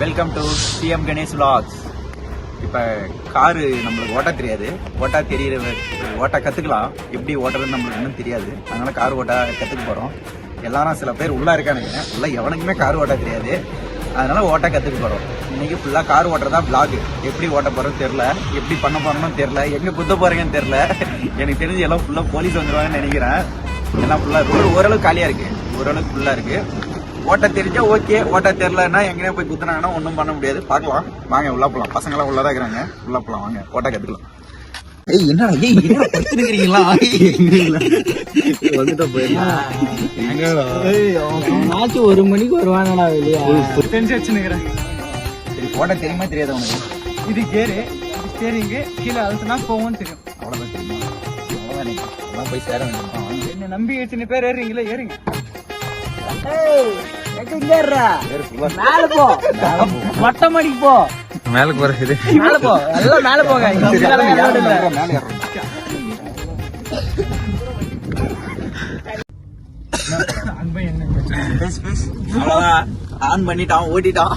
Welcome to CM Ganesh vlogs இப்போ car நம்மளுக்கு ஓட்ட தெரியாது. ஓட்டா தெரியிற ஓட்ட கற்றுக்கலாம் எப்படி ஓட்டுறதுன்னு நம்மளுக்கு இன்னும் தெரியாது. அதனால் கார் ஓட்டா கற்றுக்க போகிறோம் எல்லாரும் சில பேர் உள்ளே இருக்கானுங்க. உள்ளே எவனுக்குமே கார் ஓட்ட தெரியாது. அதனால் ஓட்ட கற்றுக்க போகிறோம் இன்றைக்கி ஃபுல்லாக கார் ஓட்டுறதா vlog. எப்படி ஓட்ட போகிறோன்னு தெரில எப்படி பண்ண போகிறோம்னு தெரில எங்கே குத்த போகிறீங்கன்னு தெரில எனக்கு தெரிஞ்சு எல்லாம் ஃபுல்லாக போலீஸ் வந்துடுவாங்கன்னு நினைக்கிறேன். எல்லாம் ஃபுல்லாக ரோடு ஓரளவுக்கு காலியாக இருக்குது ஓரளவுக்கு ஃபுல்லாக இருக்குது ஓட்ட தெரிஞ்சா ஓகே ஓட்ட தெரியலன்னா எங்கேயா போய் குத்துனாங்கன்னா ஒன்றும் பண்ண முடியாது. பார்க்கலாம். வாங்க உள்ள போலாம். பசங்களாம் உள்ளதா இருக்கிறாங்க. உள்ள போலாம் வாங்க. ஓட்ட கத்துக்கலாம். ஏய் என்னடா ஏய் என்ன படுத்துருக்கிறீங்களா? வந்துட்டு ஆச்சு ஒரு மணிக்கு வருவானடா வெளியே. தெரிஞ்சு வச்சுன்னுக்கிறேன் சரி ஓட்ட தெரியுமா தெரியாத உனக்கு? இது கேரு. இது ஸ்டேரிங்கு கீழே அழுத்தினா போகும்னு தெரியும். அவ்வளோதான் தெரியுமா? அவ்வளோதான் போய் சேர வேண்டியது என்ன நம்பி சின்ன பேர் ஏறுறீங்களே ஏறுங்க. மேல போ மொட்டை மாடிக்கு போ மேல போறது மேல போ எல்லாம் மேல ஆன் பண்ணிட்டான் ஓட்டிட்டான்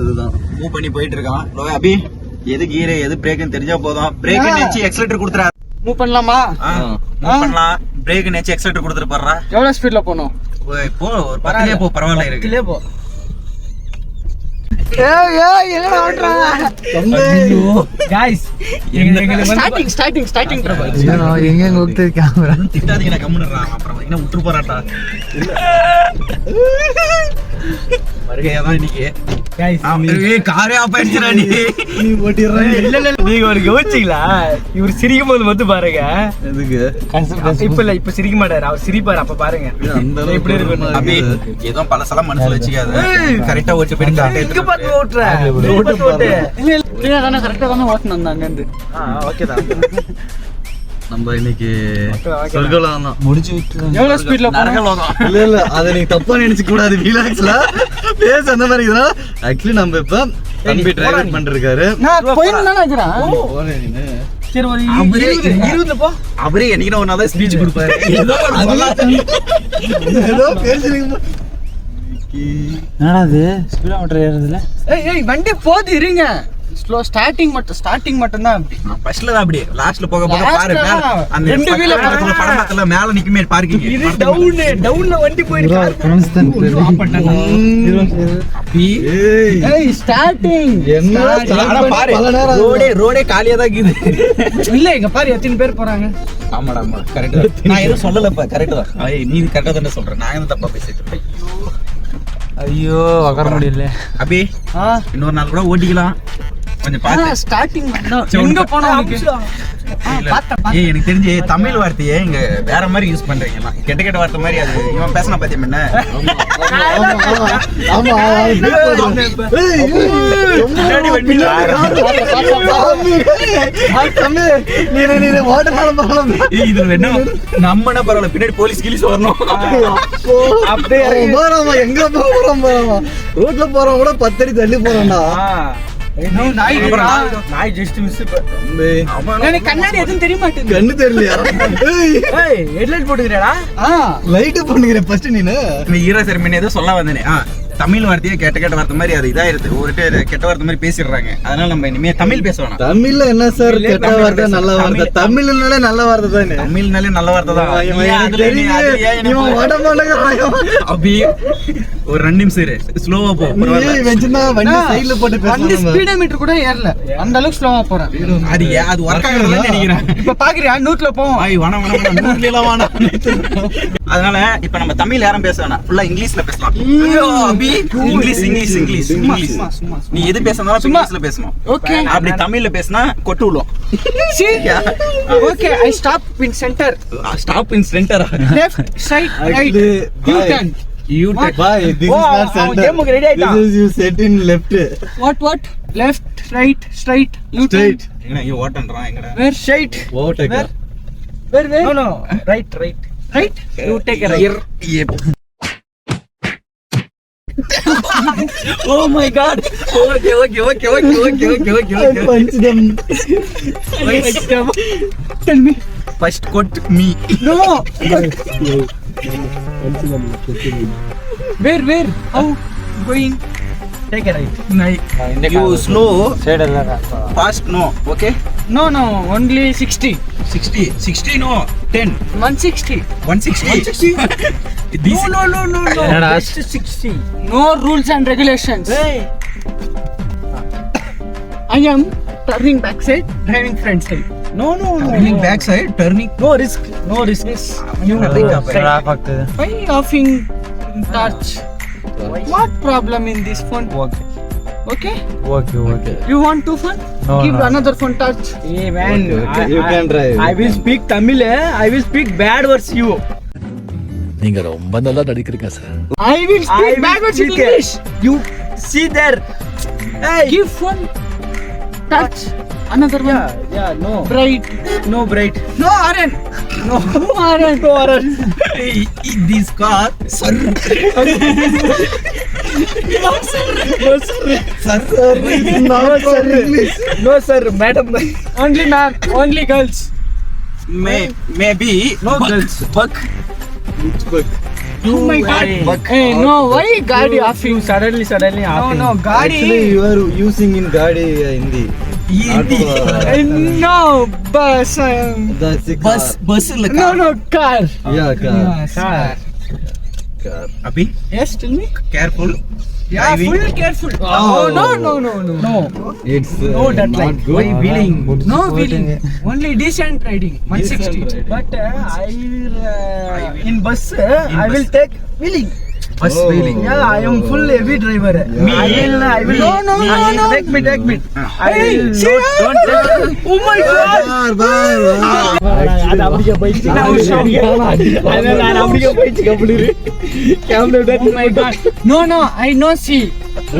இதுதான் மூவ் பண்ணி போயிட்டு இருக்கான் அபி எது கீரு எது பிரேக்குன்னு தெரிஞ்சா போதும் பிரேக் எக்ஸலேட்டர் கொடுத்துறா மூவ் பண்ணலாமா மூவ் பண்ணலாம்? பிரேக் நேச்சு எக்ஸலரேட்டர் கொடுத்துருப்பாரா எவ்வளோ ஸ்பீடில் போகணும்? போ ஒரு பத்திலே போ பரவாயில்ல இருக்குலே போ. திட்டாதீங்க கம்முன்றான் அப்புறம் என்ன விட்டு போறாட்டா மறுகையா தான் இன்னைக்கு. நீங்க ஒரு கவனிச்சீங்களா இவர் சிரிக்கும் போது மட்டும் பாருங்க. இப்ப இல்ல இப்ப சிரிக்க மாட்டாரு. அவர் சிரிப்பாரு அப்ப பாருங்க. இப்படி இருக்கு. அப்படி ஏதோ பழசெல்லாம் மனசுல வச்சுக்காது. கரெக்டா ஓட்டு போயிட்டு இங்க பார்த்து ஓட்டுற. ஓட்டு ஓட்டு இல்ல கரெக்டா தானே. ஓட்டு வந்தாங்க ஓகே தான். நம்ம இன்னைக்கு. சொர்க்கலம் தான். முடிச்சு எவ்வளவு ஸ்பீட்ல போறோம் நரகலோகம். இல்ல இல்ல அதை நீங்க தப்பா நினைச்சு கூடாது வீலாக்ஸ்ல பேச அந்த மாதிரி இதுனா ஆக்சுவலி நம்ம இப்ப தம்பி டிரைவர் பண்ணிருக்காரு சரி ஒரு அவரே இருபது இருபதுல போ. அவரே என்னைக்கு ஒன்னா தான் ஸ்பீச் கொடுப்பாரு. ஏதோ பேசுறீங்க. என்னடா இது? ஸ்பீடா ஓட்டுற ஏறுதுல ஏய் ஏய் வண்டி போது இருங்க. ஸ்லோ ஸ்டார்டிங் மட்டும் ஸ்டார்டிங் மட்டும் தான் அப்படி நான் ஃபர்ஸ்ட்ல தான் அப்படியே லாஸ்ட்ல போக போக பாரு மேல. அந்த ரெண்டு வீல ஆ. படத்துல மேல நிக்குமே பார்க்கிங் இது டவுன் டவுன்ல வண்டி போயிருக்கு ஏய். ஸ்டார்டிங் பண்ணி பாரு. ரோடே ரோடே காலியா தான் இருக்குது. இல்ல இங்க பாரு எத்தனை பேர் போறாங்க? ஆமாடா ஆமா. கரெக்ட் நான் எதுவும் சொல்லலப்ப கரெக்ட் தான். ஐய், நீ கரெக்டா தானே சொல்ற. நான் எதுவும் தப்பா பேசிட்டு இருக்கேன்? ஐயோ. உக்கார முடியல. அபி இன்னொரு நாள் கூட ஓட்டிக்கலாம். கொஞ்சம் பார்த்து. ஸ்டார்டிங் சரி, எங்க உனக்கு- போனா உனக்கு இல்ல. ஏய் எனக்கு தெரிஞ்சு தமிழ் வார்த்தையே இங்க வேற மாதிரி யூஸ் பண்றீங்க. கெட்ட கெட்ட வார்த்தை மாதிரி அது இவன் பேசினா பாத்தியா என்ன நம்ம என்ன பரவாயில்ல பின்னாடி போலீஸ் கிலீஸ் வரணும் அப்படியே போறாமா எங்க போறோம் போறாமா? ரோட்ல போறவன் கூட பத்தடி தள்ளி போறான்டா. நாய் ஜஸ்ட் மிஸ் கண்ணாடி எதுவும் தெரிய மாட்டேங்குது கண்ணு தெரியலையா? ஏய், ஹெட்லைட் போட்டுக்கிறடா. லைட்டு பண்ணுகிற ஃபர்ஸ்ட் நீனு. ஈர செருமனி ஏதோ சொல்ல வந்தேனே. ஆ, தமிழ் வார்த்தையே கெட்ட கெட்ட வார்த்தை மாதிரி அது இதாயிருது. ஒரு கெட்ட வார்த்தை மாதிரி பேசிடுறாங்க. அதனால நம்ம இனிமே தமிழ் பேச வேணாம். தமிழ்ல என்ன சார் கெட்ட வார்த்தை. நல்ல வார்த்தை? தமிழ். தமிழ்னாலே நல்ல வார்த்தை தானே? தமிழ்னாலே நல்ல வார்த்தை தான். இவன் நீ ஒரு ரெண்டு நிமிஷம் இரு ஸ்லோவா போ வண்டி சைடுல போட்டு வண்டி ஸ்பீடோமீட்டர் கூட ஏறல. அந்த அளவுக்கு ஸ்லோவா போறேன். அது அது ஒர்க் ஆகுறதுல நினைக்கிறேன். இப்ப பாக்குறியா? நூட்ல போவோம் வண வண வண நூறுல எல்லாம் வேணாம் அதனால இப்ப நம்ம தமிழ் யாரும் பேச வேணாம். ஃபுல்லா இங்கிலீஷ்ல பேசலாம். இங்கிலீஷ் இங்கிலீஷ் இங்கிலீஷ் இங்கிலீஷ் நீ எது பேசணும் சும்மா. இங்கிலீஷ்ல பேசணும். ஓகே அப்படி தமிழ்ல பேசினா கொட்டு விழும். Okay I stop in centre stop in centre left right you bye. You take. Why? This oh, is not center. Oh, ready. This is you set in left. What? What? Left, right, straight. You straight. Turn. You what and wrong? Where? Straight. What? Where? Where? Where? No, no. Right, right, right. You take a right. Here. Yep. oh my god! Okay, okay, okay, okay, okay, okay, okay, okay. I punched them. I punched them. Tell me. First quote me. No! where, where? How? Going? Take a right. Night. You slow. Fast no. Okay? No, no. Only 60. 60. 60 no. 10. 160. 160. 160? no, no, no, no, no. Just 60. No rules and regulations. Hey. I am turning back driving front No, no, no. turning backside, turning. No risk. No risk. You Nothing go happened. right. Off ಆಗ್ತದೆ Why offing touch? What problem in this phone? Okay Okay? Okay okay You want two phone? No, Give no. another phone touch. ಏ Okay, okay, you can drive. I will speak Tamil. eh? I will speak bad words you. நீங்க ரொம்ப நல்லா நடிக்கிறீங்க sir I will speak I will bad words in speak, eh, English. You see there. Hey. Give phone touch. Another one. Yeah, yeah, no. Bright. No bright. No Aaron. No. No Aaron. No Aaron. In this car, sir. No sir. No, sir, English. No sir, madam. Only man. Only girls. May, maybe. No buck, girls. Buck. Oh my god. Hey. Hey, no. Why Gadi offing? Suddenly, suddenly. No, offing. no. Actually, Gadi. you are using in Gadi uh, Hindi. Eh, no, bus. Um, That's a car. Bus, bus no, no, car. Yeah, car. Yes, car. Car. Abhi, Yes, tell me. careful. Yeah, full careful. Oh. oh. no, no, no, no. No, It's uh, No, that not like- good. No wheeling. Only decent riding. 160. But uh, I will, uh, in bus, uh, In I will take wheeling. First oh. feeling. Yeah, I am full heavy driver. Yeah. Me. I will. I will. No, no, me. no, no. Take me, take me. I hey, will. She not, don't. don't oh my God. Bar, bar, bar. ಅದು ಅವರಿಗೆ ಬೈಚಿ ನಾವು ಶಾಪಿಗೆ ಅಲ್ಲ ನಾನು ಅವರಿಗೆ ಬೈಚಿ complete ಕ್ಯಾಮ್ಲೆಟ್ ಓ my god no no I know see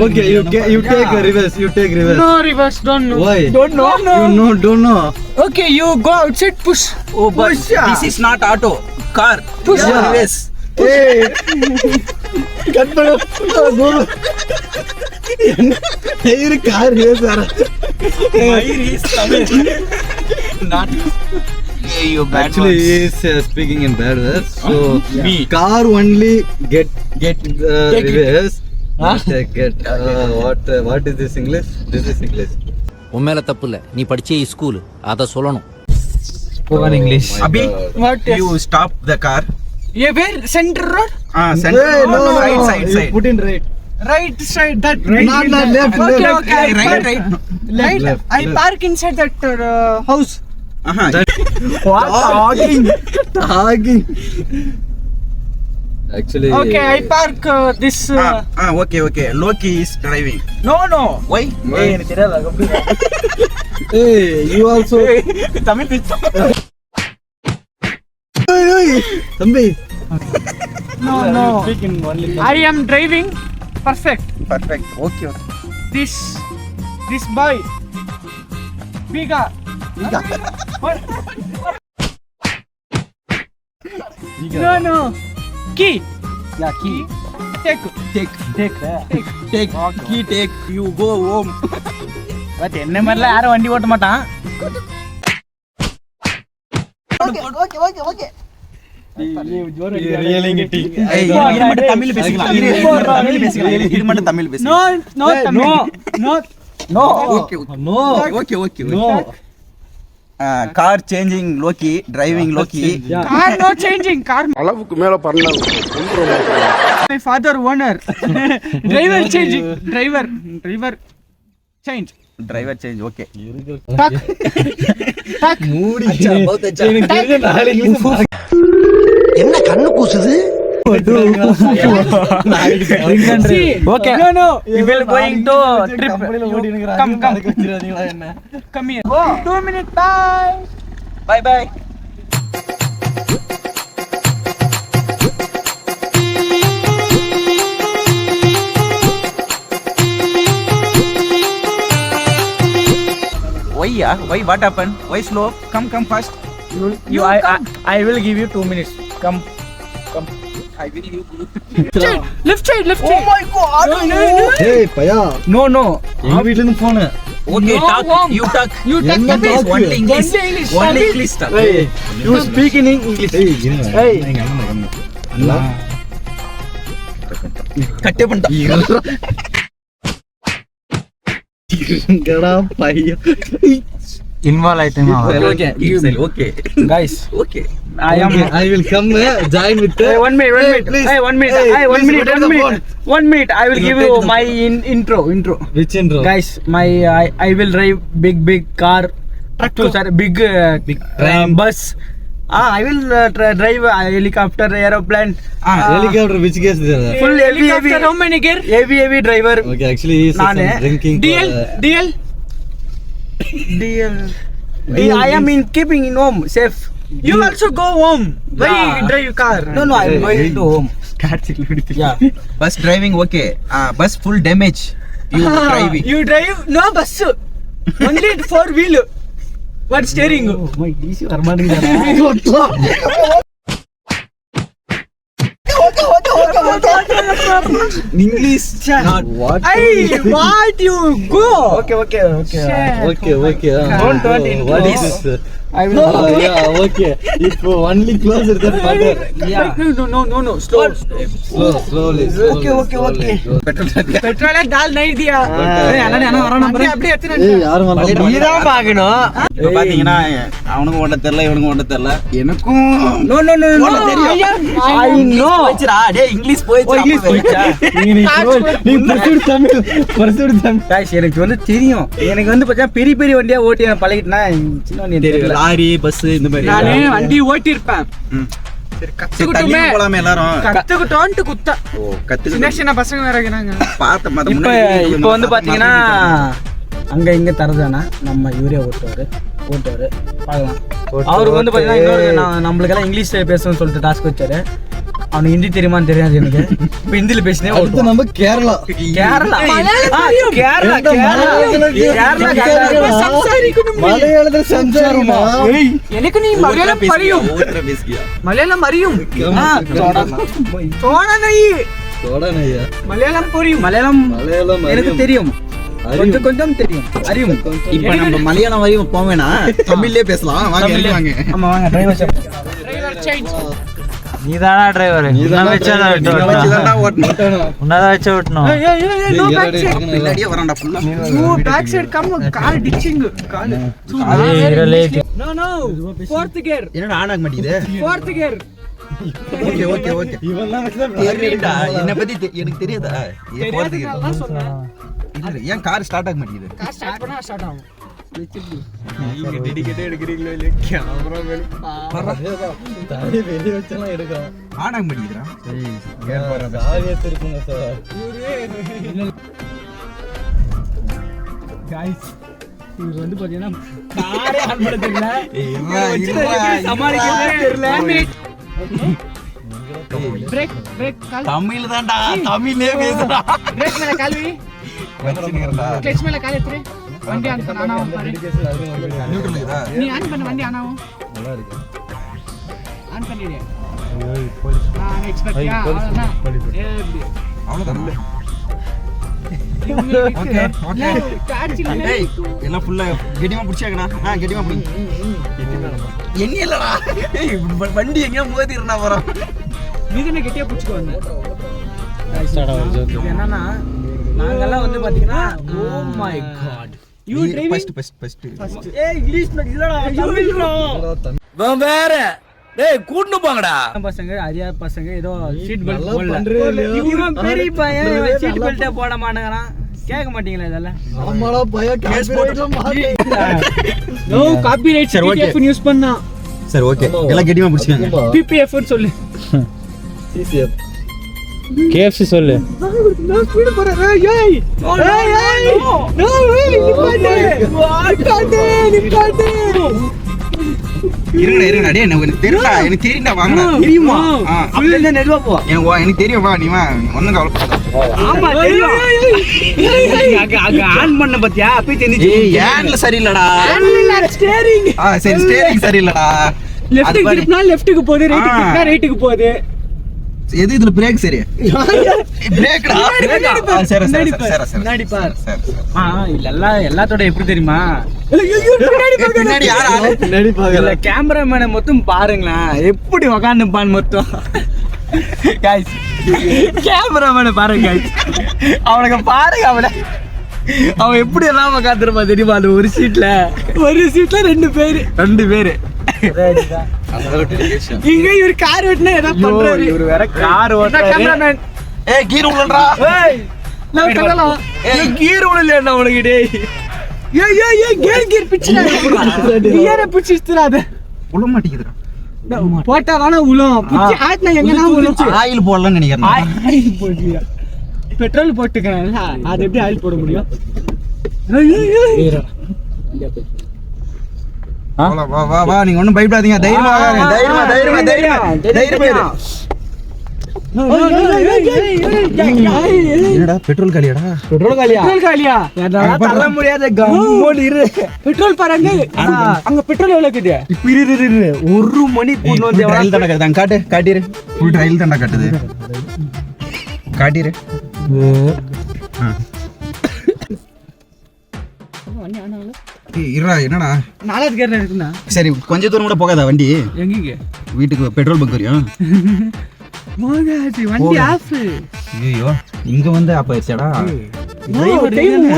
Okay, you get, you take yeah. reverse. You take reverse. No reverse. Don't know. Why? Don't know. No. You know. Don't know. Okay, you go outside. Push. Oh, but push, yeah. this is not auto. Car. Push. Yeah. Reverse. Hey. Cut பண்ணு இரு car race ஆற Mayur is Tamil. not. Yeah, you bad Actually, he words. is uh, speaking in bad words. So, Me. car only get Get. uh, Take it. reverse. Not uh, get. Uh, what uh, what is this English? This is English. உன் மேல தப்பு இல்ல நீ படிச்சே school அத சொல்லணும் English. My Abhi, God. What? you stop A where centre road centre side side put in right right side that right not left, left, okay, left, okay, left, right, right, right. Left, I left. park inside that uh, house. Uh-huh. That, what talking? talking. Actually. Okay, I park uh, this. Uh, ah, ah, okay, okay. Loki is driving. No, no. Why? Why? Hey, you also. Tamil pizza. Hey, hey. தம்பி no, no. Speaking only. I am driving. Perfect. Perfect. Okay, okay. This, this boy. Biga. No, no. Key. Yeah, key. Take. Take, Take. take. Key take. You go home. But என்ன மாதிரிலாம் யாரும் வண்டி ஓட்ட மாட்டான் ஏய், இது இது மட்டும் Tamil பேசிக்கலாம். தமிழ் பேசிக்கலாம். தமிழ் No, பேசிக்கலாம். no, Tamil. no. No. Ah, changing. Car. அளவுக்கு மேல பண்ண My father owner. Driver changing. Driver. Driver. Change. Okay. No, no. We will going to trip. Come, come. Come here. Two minutes. Why, yeah? Why? What happened? Why slow? Come, come fast. You, I, I, I will give you two minutes. Come. I will you. Left side. Left side. Oh my god. No, no, no. ஏய் பையா No, no. எங்க வீட்ல இருந்து போனேன் Okay, No, talk. mom. You talk. You take என்ன the talk? Only English. Only English. Only Tamil. English talk. Hey, you speak in English. ஏய் இருங்க Hey. எங்க அண்ணன் கண்ணு கட்டே பண்ணிட்டான் ಇನ್ವಾಲ್ವ್ ಆಯ್ತು guys okay I am. Okay, I will come uh, join with. Uh, hey, one minute, one minute. Hey, one minute. Hey, one minute, one minute. One minute. I will give you my intro, intro. Which intro? Guys, my uh, I, I will drive big, big car. Tractor. Sorry, big, uh, big bus. I will drive helicopter aeroplane helicopter which gas full heavy heavy how many gear heavy heavy driver okay actually ನಾನೇ drinking DL DL DL D I am in keeping in home safe you also go home why drive car no no I am going to home car ಸಿಗ್ಲಿಬಿಡ್ತೀನಿ bus driving okay bus full damage you driving you drive no bus only four wheel what steering? Oh, oh, my easy karma nahi jata. What the? English chat. Not what? I want you go. Okay, okay, okay. Okay, okay. Uh, don't, don't. What is this? Okay no no no no okay okay petrol petrol night அண்ணா அண்ணா வர அப்படியே எடுத்து பார்க்கணும். பாத்தீங்கன்னா அவனுக்கு ஓட்ட தெரியல இவனுக்கு ஓட்ட தெரியல. எனக்கும் நோ நோ நோ ஓட்ட தெரியும் இங்கிலீஷ் போயிச்சா இங்கிலீஷ் போயிச்சா எனக்கு வந்து தெரியும். எனக்கு வந்து பார்த்தா பெரிய பெரிய வண்டியா ஓட்டி பழகிட்டனா? சின்ன வண்டி லாரி பஸ் இந்த மாதிரி நானே வண்டி ஓட்டியிருப்பேன். ம். சரி சரி கத்துக்கிட்டுமே. தள்ளி போலாமே எல்லாரும். கத்துக்கிட்டோன்ட்டு குத்தா ஓ சின்ன கத்துக்கிட்டு சின்ன பசங்க வேற இருக்கிறாங்க பார்த்த மத்த இப்ப முன்னாடி இப்ப வந்து பாத்தீங்கன்னா அங்க இங்க தரதானா நம்ம யூரியா ஓட்டுவாரு. போட்டாரு பார்க்கலாம். அவருக்கு வந்து பார்த்தீங்கன்னா இன்னொரு நான் நம்மளுக்கெல்லாம் இங்கிலீஷில் பேசணும்னு சொல்லிட்டு டாஸ்க் வச்சாரு. அவனுக்கு ஹிந்தி தெரியுமான்னு தெரியாது எனக்கு. இப்போ ஹிந்தியில் பேசினே அடுத்து நம்ம கேரளா. கேரளா? கேரளா மலையாளத்தில் சம்சாரமா எனக்கு நீ மலையாளம் அறியும். மலையாளம் அறியும். தோணனை தோணனையா மலையாளம் புரியும். மலையாளம் மலையாளம் எனக்கு தெரியும். கொஞ்சம் கொஞ்சம் தெரியும். அறியும் இப்ப நம்ம மலையாளம் வரையும் போவேனா? தமிழ்லயே பேசலாம். வாங்க வாங்க. ஆமா வாங்க டிரைவர் நீதானா டிரைவர். நீங்க வச்சுதான்டா ஓட்டணும். உன்னதான் வச்சு விட்டணும் ஏய், யாரடி இருக்கணும்? பின்னாடியே வரான்டா ஃபுல்லா பேக் சைடு கம் கார் டிச்சிங் கால். நோ நோ ஃபோர்த் கியர் என்னடா ஆன் ஆக மாட்டேங்குது? Fourth gear okay okay okay. என்ன பத்தி எனக்கு தெரியாதா? தெரியாதுனால சொன்னேன் இல்ல, ஏன் கார் ஸ்டார்ட் ஆக மாட்டேங்குது கார் ஸ்டார்ட் பண்ணா ஸ்டார்ட் ஆகும் தாடி வெளிய வச்செல்லாம் எடுக்கலாம். ஆன் ஆக மாட்டேங்குதுடா ஏய், காரியத்தை இருக்குங்க சார். गाइस இவர் வந்து பாத்தீங்கன்னா காரே ஆன் பண்ண தெரியல ஏய், இவரை இருடா, வச்சு இருடா, எப்படி சமாளிக்கவே தெரியல பிரேக் தமிழ் தான்டா தமிழே பேசுறா பிரேக் மேல கால் கிளட்ச் மேல கால் எடுத்து வண்டி ஆன் நீ ஆன் பண்ணு வண்டி ஆனா நல்லா இருக்கு. எல்லாம் ஃபுல்லா கெட்டிமா பிடிச்சாக்கண்ணா ஆ கெட்டிமா பிடிங்க. வண்டி எங்கேயா மோதிடுறா போறான் நீதானே கெட்டியா புடிச்சுட்டு வந்த இது என்னன்னா நாங்கெல்லாம் வந்து பாத்தீங்கன்னா ஓ my god you driving first first first ஏய் இங்கிலீஷ் இல்லடா தமிழ்ரா வேற. டேய் கூட்டு போங்கடா. பசங்க அரியா பசங்க ஏதோ சீட் பெல்ட் போடல? இவன் பெரிய பையன் சீட் பெல்ட்டே போட மாட்டேங்கிறான். கேட்க மாட்டீங்களா இதெல்லாம்? ஆமாடா, பையன் copyright-ல மாட்டி- நோ காப்பிரைட் சரி. பிபிஎஃப் யூஸ் பண்ணா. சரி ஓகே எல்லாம் கெட்டிமா புடிச்சாங்க பிபிஎஃப் சொல்லு. TCF. கேஎஃப்சி சொல்லு. நான் ஸ்பீட் போறேன். ஏய் ஏய். ஏய் ஏய். நோ ஏய் நிப்பாட்டு. நிப்பாட்டு நிப்பாட்டு. இருங்கடா இருங்கடா. டேய் எனக்கு தெரியும்டா எனக்கு தெரியும்டா வாங்கடா. தெரியுமா? ஆ, ஃபுல் என்ன நெருவா போ. எனக்கு வா- எனக்கு தெரியும் வா நீ வா. ஒண்ணும் கவலைப்படாத. ஆமா தெரியும். அங்க அங்க ஆன் பண்ண பாத்தியா? அப்பவே தெரிஞ்சு ஏய் ஏன்ல சரியில்லடா. ஸ்டீரிங் ஆ சரி ஸ்டேரிங் சரியில்லடா. பாரு. திருப்பினா லெஃப்ட்டுக்கு போகுது. திருப்பினா ரைட்டுக்கு போகுது. எது இதுல பிரேக் சரி? பிரேக்டா சரி சரி சரி சரி பாரு. ஆ இல்ல எல்லாத்தோட எப்படி தெரியுமா? பின்னாடி யார் பின்னாடி இல்ல பாக்கல கேமராமேனை மொத்தம் பாருங்களேன். எப்படி உக்காந்துப்பான் மொத்தம். காய்ஸ் கேமராமேனை பாருங்க. அவனுக்கு பாருங்க அவனை. அவன் எப்படி எல்லாம் உட்காந்துருப்பா தெரியுமா? அது ஒரு சீட்ல ஒரு சீட்ல ரெண்டு பேரு. ரெண்டு பேரு. இங்க இவர் கார் ஓட்டினா என்ன பண்றாரு. இவரு வேற கார் கேமராமேன் ஏய் கீர் ஏய் நான் தரலாம் ஏய் கீர் உள்ள என்ன உனக்கு டேய். ஏய் ஏய் ஏய் கேர் கேர் பிச்சுடா. கியரை பிச்சு இஸ்திராத உள்ள மாட்டேங்குதுடா போட்டா தானே உளும் பிச்சு ஆட்னா எங்கனா உளும் ஆயில் போடலாம்னு நினைக்கிறேன் ஆயில் போடுறியா? பெட்ரோல் போட்டுக்கறேன்ல. அது எப்படி ஆயில் போட முடியும்? ஏய், ஏய், ஏய். வா, வா வா நீங்க ஒண்ணும் பயப்படாதீங்க தைரியமா வாங்க தைரியமா தைரியமா தைரியமா தைரியமா இரு. என்னடா பெட்ரோல் காலியாடா பெட்ரோல் காலியா பெட்ரோல் காலியா தர முடியாத கம்மோடு இரு பெட்ரோல் பாருங்க அங்க பெட்ரோல் எவ்வளவு இருக்குது இப்ப இரு இரு, இரு ஒரு மணி கூட்டு வந்து ரயில் தாண்டா காட்டுது காட்டு காட்டிரு ஃபுல் ரயில் தாண்டா காட்டுது காட்டிரு ஆ. இருடா என்னடா? நாலாவது கேரளா இருக்குண்ணா. சரி கொஞ்ச தூரம் கூட போகாதா வண்டி? எங்கீங்க? வீட்டுக்கு பெட்ரோல் பங்க் வரையும் வண்டி ஆஃப். ஐயோ இங்க வந்து அப்ப ஆயிடுச்சாடா?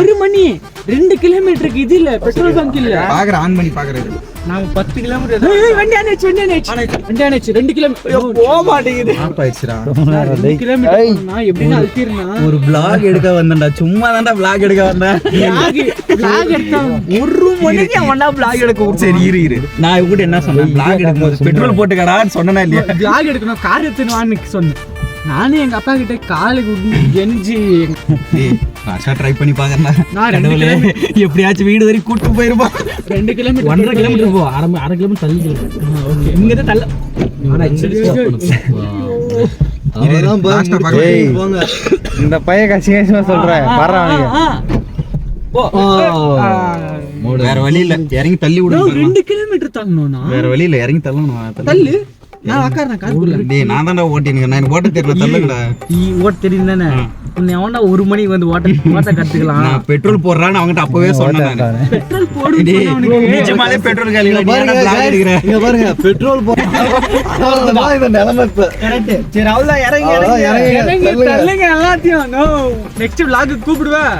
ஒரு மணி ரெண்டு கிலோமீட்டருக்கு இது இல்ல பெட்ரோல் பங்க் இல்ல. பாக்குற ஆன் பண்ணி பாக்குறது நாங்க பத்து கிலோமீட்டர் வண்டி அணைச்சு வண்டி அணைச்சு வண்டி அணைச்சு ரெண்டு கிலோமீட்டர் போக மாட்டேங்குது. ஆஃப் ஆயிடுச்சுடா. ரெண்டு கிலோமீட்டர் நான் எப்படின்னு அழுத்திருந்தா ஒரு பிளாக் எடுக்க வந்தேன்டா. சும்மா தான்டா பிளாக் எடுக்க வந்தேன். Vlog எடுத்தா ஒரு மணிக்கு அவனா vlog எடுக்க சரி இரு இரு. நான் இவங்கிட்ட என்ன சொன்னேன்? பிளாக் எடுக்கும்போது பெட்ரோல் போட்டுக்கடான்னு சொன்னேனா இல்லையா? Vlog எடுக்கணும் கார் எடுத்துன்னு சொன்னேன். நானும் எங்க அப்பா கிட்ட காலுக்கு விட்டு கெஞ்சி நான் ட்ரை பண்ணி பாக்குறேன் நான் ரெண்டு கடவுளே எப்படியாச்சும் வீடு வரைக்கும் கூட்டு போயிருப்பா. ரெண்டு கிலோமீட்டர் ஒன்றரை கிலோமீட்டர் போ அரை அரை கிலோமீட்டர் தள்ளி கிலோமீட்டர். இங்க இருந்து தள்ள. இந்த பையன் கசிகசியமா சொல்றேன். வர்றவங்க ஆ, ஆ. வேற வழி இல்ல இறங்கி தள்ளி bro, விடு ரெண்டு கிலோமீட்டர் தள்ளணும்னா? வேற வழி இல்ல இறங்கி தள்ளணும். தள்ளு. நான் உட்கார்றேன் காருக்குள்ள டேய் நான் தான்டா ஓட்டினுங்க நான் எனக்கு ஓட்ட தெரியல தள்ளுங்கடா. நீ ஓட்ட தெரியும் தானே உன்னை எவன்டா ஒரு மணிக்கு வந்து ஓட்ட ஓட்ட கத்துக்கலாம். நான் பெட்ரோல் போடுறான்னு அவங்ககிட்ட அப்பவே சொன்னேன் நானு. பெட்ரோல் போடு நிஜமாலே பெட்ரோல் காலி பாருங்க இங்க பாருங்க பெட்ரோல் போ அவ்வளவுதான் இந்த நிலைமை இப்ப. சரி அவ்வளவுதான் இறங்கி இறங்கி. தள்ளுங்க. தள்ளுங்க எல்லாத்தையும். நோ நெக்ஸ்ட் vlog கூப்பிடுவேன்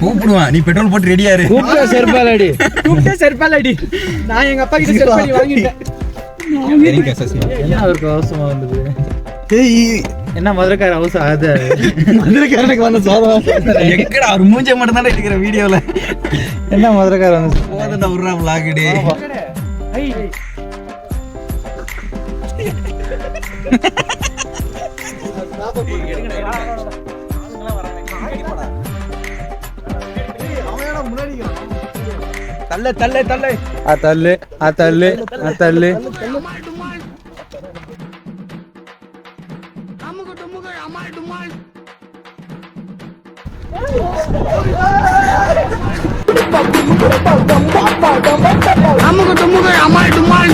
கூப்பிடுவான் நீ பெட்ரோல் போட்டு ரெடியா இரு கூப்பிட்ட செருப்பாலடி கூப்பிட்டே செருப்பால் அடி. நான் எங்க அப்பா கிட்ட வாங்கிட்டேன். என்ன அவருக்கு அவசரமா வந்தது? என்ன மதுரைக்கார அவசரம்? அது மதுரைக்காரனுக்கு வந்த சோதனை எங்கடா அவர் மூஞ்ச மட்டும் தான் எடுக்கிற வீடியோல என்ன மதுரைக்கார வந்து? போதுடா விட்றா ತಲ್ಲೆ ತಲ್ಲೆ ತಲ್ಲೆ ಆ ತಲ್ಲೆ ಆ ತಲ್ಲೆ ಆ ತಲ್ಲೆ ಅಮ್ಮಗ ಡುಮ್ಮಗ ಅಮಾಯ್ ಡುಮಾಯ್